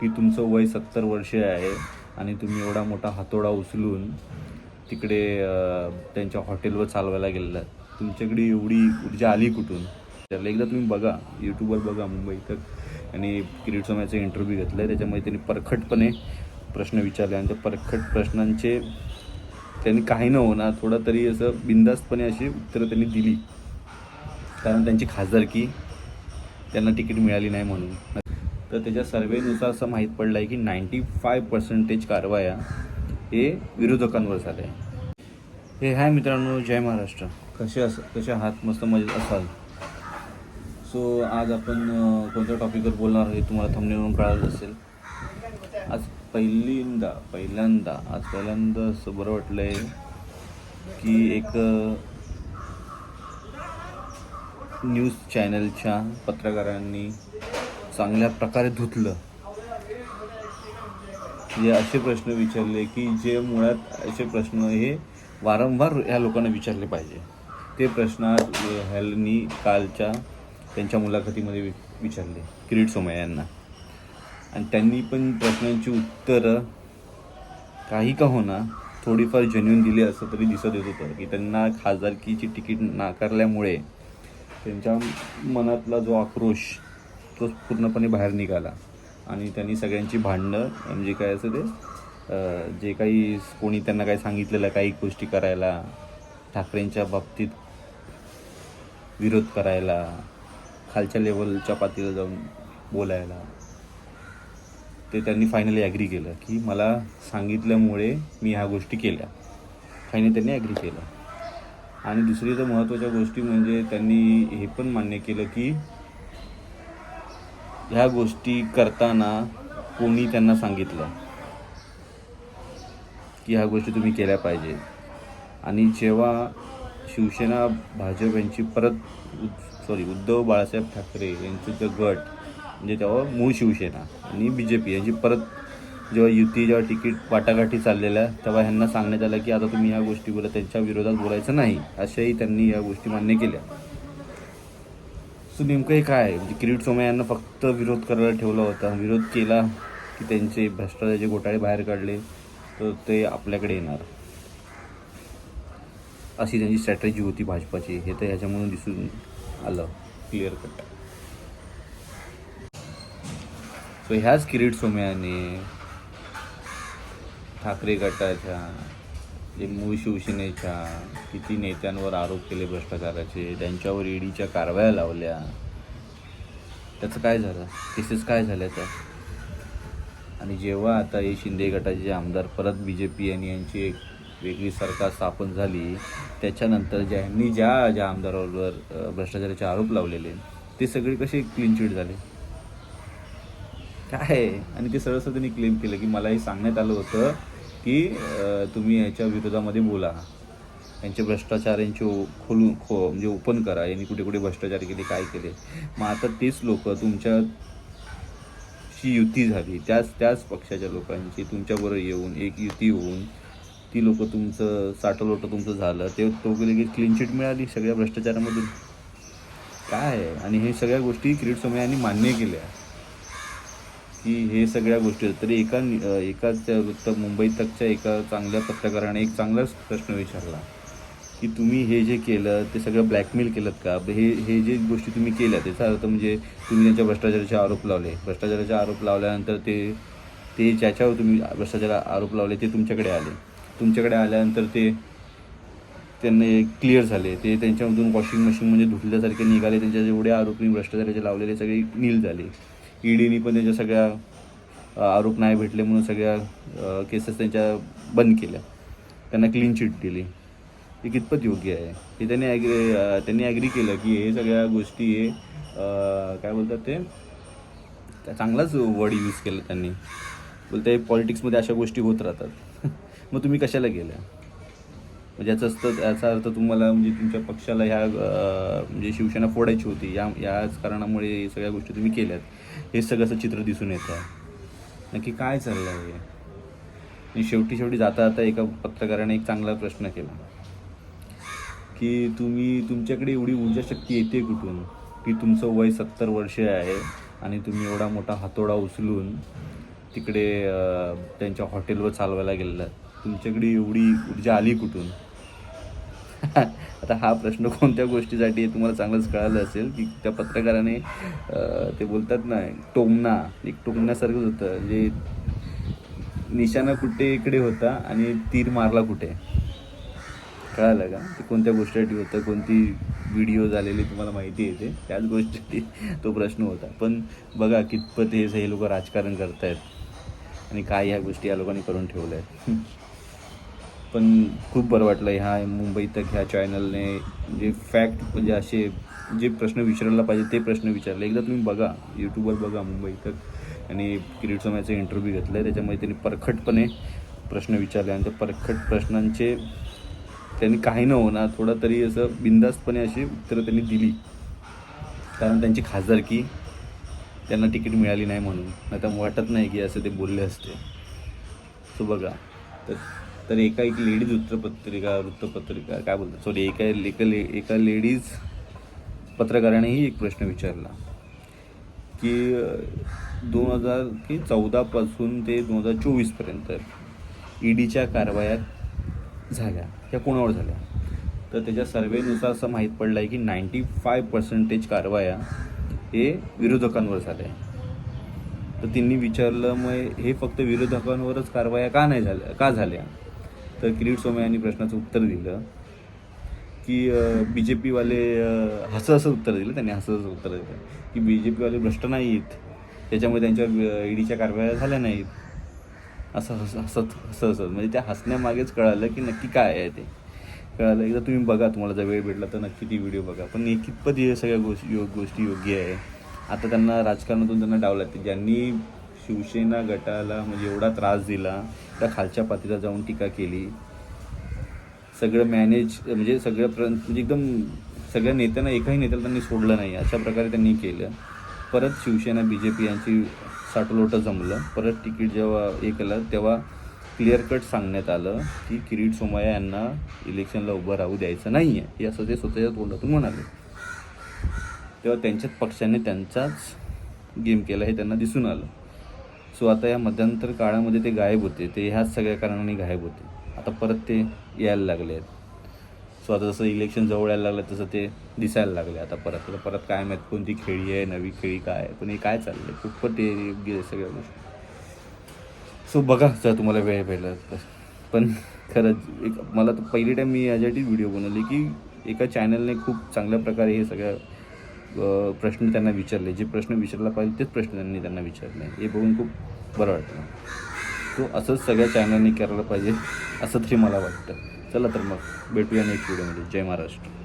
की तुमचं वय सत्तर वर्ष आहे आणि तुम्ही एवढा मोठा हातोडा उचलून तिकडे त्यांच्या हॉटेलवर चालवायला गेलेला तुमच्याकडे एवढी ऊर्जा आली कुठून? त्याला एकदा तुम्ही बघा यूट्यूबवर बघा मुंबई तर. आणि किरीट सोम्याचा इंटरव्ह्यू घेतला आहे त्याच्यामध्ये त्यांनी परखटपणे प्रश्न विचारले आणि त्या परखट प्रश्नांचे त्यांनी काही न होणार थोडं तरी असं बिंदास्तपणे अशी उत्तरं त्यांनी दिली. कारण त्यांची खासदारकी त्यांना तिकीट मिळाली नाही म्हणून. तर त्याच्या सर्वेनुसार असं माहीत पडलं आहे की नाईंटी फाय पर्सेंटेज कारवाया हे विरोधकांवर झाले हे हाय मित्रांनो जय महाराष्ट्र. कसे अस कसे आहात मस्त मजेत असाल? सो आज आपण कोणत्या टॉपिकवर बोलणार हे तुम्हाला थंबनेवरून कळालं असेल. आज पहिल्यांदा पहिल्यांदा आज पहिल्यांदा असं बरं वाटलं आहे की एक न्यूज चॅनलच्या पत्रकारांनी चांगल्या प्रकारे धुतलं. जे असे प्रश्न विचारले की जे मुळात असे प्रश्न हे वारंवार ह्या लोकांना विचारले पाहिजे. ते प्रश्न आज कालच्या त्यांच्या मुलाखतीमध्ये वि विचारले किरीट सोमय्या यांना. आणि त्यांनी पण प्रश्नांची उत्तरं काही का होना थोडीफार जेन्युन दिली असं तरी दिसत येत होतं की त्यांना खासदारकीची तिकीट नाकारल्यामुळे त्यांच्या मनातला जो आक्रोश तो पूर्णपणे बाहेर निघाला. आणि त्यांनी सगळ्यांची भांडणं म्हणजे काय असं ते जे काही कोणी त्यांना काही सांगितलेलं काही गोष्टी करायला ठाकरेंच्या बाबतीत विरोध करायला खालच्या लेवलच्या पातळीला जाऊन बोलायला ते त्यांनी फायनली ॲग्री केलं की मला सांगितल्यामुळे मी ह्या गोष्टी केल्या. फायनली त्यांनी ॲग्री केलं. आणि दुसरी तर महत्त्वाच्या गोष्टी म्हणजे त्यांनी हे पण मान्य केलं की ह्या गोष्टी करताना कोणी त्यांना सांगितलं? की ह्या गोष्टी तुम्ही केल्या पाहिजे. आणि जेव्हा शिवसेना भाजप यांची परत सॉरी उद्धव बाळासाहेब ठाकरे यांचं जो गट म्हणजे तेव्हा मूळ शिवसेना आणि बी जे पी यांची परत जेव्हा युती जेव्हा तिकीट वाटाघाटी चाललेल्या तेव्हा ह्यांना सांगण्यात आलं की आता तुम्ही ह्या गोष्टी बोला त्यांच्या विरोधात बोलायचं नाही. अशाही त्यांनी या गोष्टी मान्य केल्या. वस्तू नेमकंही काय? आहे? म्हणजे किरीट सोमय्या यांना फक्त विरोध करायला ठेवला होता. विरोध केला की त्यांचे भ्रष्टाचाराचे घोटाळे बाहेर काढले तर ते आपल्याकडे येणार. अशी त्यांची स्ट्रॅटेजी होती भाजपाची. हे तर ह्याच्यामधून दिसून आलं. क्लिअर कट सो ह्याच किरीट सोमयाने ठाकरे गटाच्या जे मूळ शिवसेनेच्या किती नेत्यांवर आरोप केले भ्रष्टाचाराचे त्यांच्यावर ईडीच्या कारवाया लावल्या. त्याचं काय झालं? केसेस काय झाल्या त्या? आणि जेव्हा आता हे शिंदे गटाचे आमदार परत बी जे पी आणि यांची एक वेगळी सरकार स्थापन झाली त्याच्यानंतर ज्यांनी ज्या ज्या आमदारावर भ्रष्टाचाराचे आरोप लावलेले ते सगळे कसे क्लीन चिट झाले? काय? आहे? आणि ते सरळ सरळ त्यांनी क्लेम केलं की मला हे सांगण्यात आलं होतं की तुम्ही याच्या विरोधामध्ये बोला. यांचे भ्रष्टाचार यांचे ओ- खोलून खो म्हणजे ओपन करा. यांनी कुठे कुठे भ्रष्टाचार केले काय केले. मग आता तेच लोक तुमच्या ची युती झाली. त्याच त्याच पक्षाच्या लोकांची तुमच्याबरोबर येऊन एक युती होऊन ती लोक तुमचं साठलोटं तुमचं झालं. ते तो लगेच क्लीन चिट मिळाली सगळ्या भ्रष्टाचारामधून. काय? आहे आणि हे सगळ्या गोष्टी क्रीड समयाने मान्य केल्या. की हे सगळ्या गोष्टी आहेत. तरी एका नि- एका त्या वृत्त मुंबई तकच्या एका चांगल्या पत्रकाराने एक चांगलाच प्रश्न विचारला की तुम्ही हे जे केलं ते सगळं ब्लॅकमेल केलं का? हे हे जे गोष्टी तुम्ही केल्या त्याचा अर्थ म्हणजे तुम्ही त्यांच्या भ्रष्टाचाराचे आरोप लावले. भ्रष्टाचाराचे आरोप लावल्यानंतर ते ते ज्याच्यावर तुम्ही भ्रष्टाचार आरोप लावले ते तुमच्याकडे आले. तुमच्याकडे आल्यानंतर ते त्यांना क्लिअर झाले. ते त्यांच्यामधून वॉशिंग मशीन म्हणजे धुतल्यासारखे निघाले त्यांच्या जेवढे आरोपी भ्रष्टाचाराचे लावलेले सगळे नील झाले. ईडीनी पण त्याच्या सगळ्या आरोप नाही भेटले म्हणून सगळ्या केसेस त्यांच्या बंद केल्या. त्यांना क्लीन चिट दिली. हे कितपत योग्य आहे? हे त्यांनी ॲग्री त्यांनी ॲग्री केलं की हे सगळ्या गोष्टी हे काय बोलतात ते? त्या चांगलाच वर्ड यूज केलं त्यांनी. बोलते पॉलिटिक्समध्ये अशा गोष्टी होत राहतात. मग तुम्ही कशाला गेल्या? म्हणजे याचं असतं याचा अर्थ तुम्हाला म्हणजे तुमच्या पक्षाला ह्या म्हणजे शिवसेना फोडायची होती. या याच कारणामुळे हे सगळ्या गोष्टी तुम्ही केल्यात. हे सगळं असं चित्र दिसून येतं. नक्की काय चाललं आहे आणि शेवटी शेवटी जाता जाता एका पत्रकाराने एक चांगला प्रश्न केला. की तुम्ही तुमच्याकडे एवढी ऊर्जा शक्ती येते कुठून? की तुमचं वय सत्तर वर्ष आहे आणि तुम्ही एवढा मोठा हातोडा उचलून तिकडे त्यांच्या हॉटेलवर चालवायला गेलेला तुमच्याकडे एवढी ऊर्जा आली कुठून? आता हा प्रश्न कोणत्या गोष्टीसाठी आहे तुम्हाला चांगलंच कळालं असेल की त्या पत्रकाराने ते बोलतात ना टोमणा एक टोमण्यासारखंच होतं. जे निशाणा कुठे इकडे होता आणि तीर मारला कुठे. कळालं का? ते कोणत्या गोष्टीसाठी होतं कोणती व्हिडिओ झालेली तुम्हाला माहिती येते त्याच गोष्टीसाठी तो प्रश्न होता. पण बघा कितपत हे हे लोक राजकारण करतायत आणि काय ह्या गोष्टी या लोकांनी करून ठेवल्या आहेत पण खूप बरं वाटलं ह्या मुंबई तक ह्या चॅनलने जे फॅक्ट म्हणजे असे जे प्रश्न विचारायला पाहिजे ते प्रश्न विचारले. एकदा तुम्ही बघा यूट्यूबवर बघा मुंबई तक. आणि किरीट सोमयाचा इंटरव्ह्यू घेतला आहे त्याच्यामध्ये त्यांनी परखटपणे प्रश्न विचारले आणि त्या परखट प्रश्नांचे त्यांनी काही न होणार थोडा तरी असं बिंदास्तपणे अशी उत्तरं त्यांनी दिली. कारण त्यांची खासदारकी त्यांना तिकीट मिळाली नाही म्हणून. नाही तर वाटत नाही की असं ते बोलले असते. सो बघा. तर तर एका एक लेडीज वृत्तपत्रिका वृत्तपत्रिका काय बोलतात? सॉरी एका एका ले एका लेडीज पत्रकारानेही एक प्रश्न विचारला की दोन हजार की चौदापासून ते दोन हजार चोवीसपर्यंत ईडीच्या कारवायात झाल्या. त्या कोणावर झाल्या? तर त्याच्या सर्वेनुसार असं माहीत पडलं आहे की नाईंटी फाय पर्सेंटेज कारवाया हे विरोधकांवर झाल्या. तर त्यांनी विचारलं मग हे फक्त विरोधकांवरच कारवाया का नाही झाल्या का झाल्या? तर किरीट सोमय यांनी प्रश्नाचं उत्तर दिलं की बी जे पीवाले हसं असं उत्तर दिलं. त्यांनी हसं असं उत्तर दिलं की बी जे पीवाले भ्रष्ट नाहीत. त्याच्यामुळे त्यांच्यावर ईडीच्या कारवाया झाल्या नाहीत. असं हस हसत हसत हसत. म्हणजे त्या हसण्यामागेच कळालं की नक्की काय आहे ते. कळालं एकदा तुम्ही बघा तुम्हाला जर वेळ भेटला तर नक्की ती व्हिडिओ बघा. पण हे कितपत हे सगळ्या गोष्टी योग गोष्टी योग्य आहे. आता त्यांना राजकारणातून त्यांना डावला ज्यांनी शिवसेना गटाला म्हणजे एवढा त्रास दिला त्या खालच्या पातळीला जाऊन टीका केली. सगळं मॅनेज म्हणजे सगळं प्र म्हणजे एकदम सगळ्या नेत्यांना एकाही नेत्याला त्यांनी सोडलं नाही. अशा प्रकारे त्यांनी केलं. परत शिवसेना बी जे पी यांची साठलोटं जमलं. परत तिकीट जेव्हा हे केलं तेव्हा क्लिअर कट सांगण्यात आलं की किरीट सोमय्या यांना इलेक्शनला उभं राहू द्यायचं नाही आहे हे असं ते स्वतःच्या तोंडातून म्हणाले. तेव्हा त्यांच्याच पक्षाने त्यांचाच गेम केला हे त्यांना दिसून आलं. सो आता या मध्यंतर काळामध्ये ते गायब होते. ते ह्याच सगळ्या कारणाने गायब होते. आता परत ते यायला लागले आहेत. सो आता जसं इलेक्शन जवळ यायला लागलं तसं ते दिसायला लागले आता परत. तर परत काय माहीत कोणती खेळी आहे नवी खेळी काय आहे पण हे काय चाललं आहे खूपच ते योग्य सगळ्या गोष्टी. सो बघा जर तुम्हाला वेळ भेटला तर. पण खरंच एक मला तर पहिली टाईम मी याच्यासाठी व्हिडिओ बनवले की एका चॅनलने खूप चांगल्या प्रकारे हे सगळ्या प्रश्न त्यांना विचारले. जे प्रश्न विचारला पाहिजे तेच प्रश्न त्यांनी त्यांना विचारले. हे बघून खूप बरं वाटलं. तो असंच सगळ्या चॅनलनी करायला पाहिजे असं तरी मला वाटतं. चला तर मग भेटूया नेक्स्ट व्हिडिओमध्ये जय महाराष्ट्र.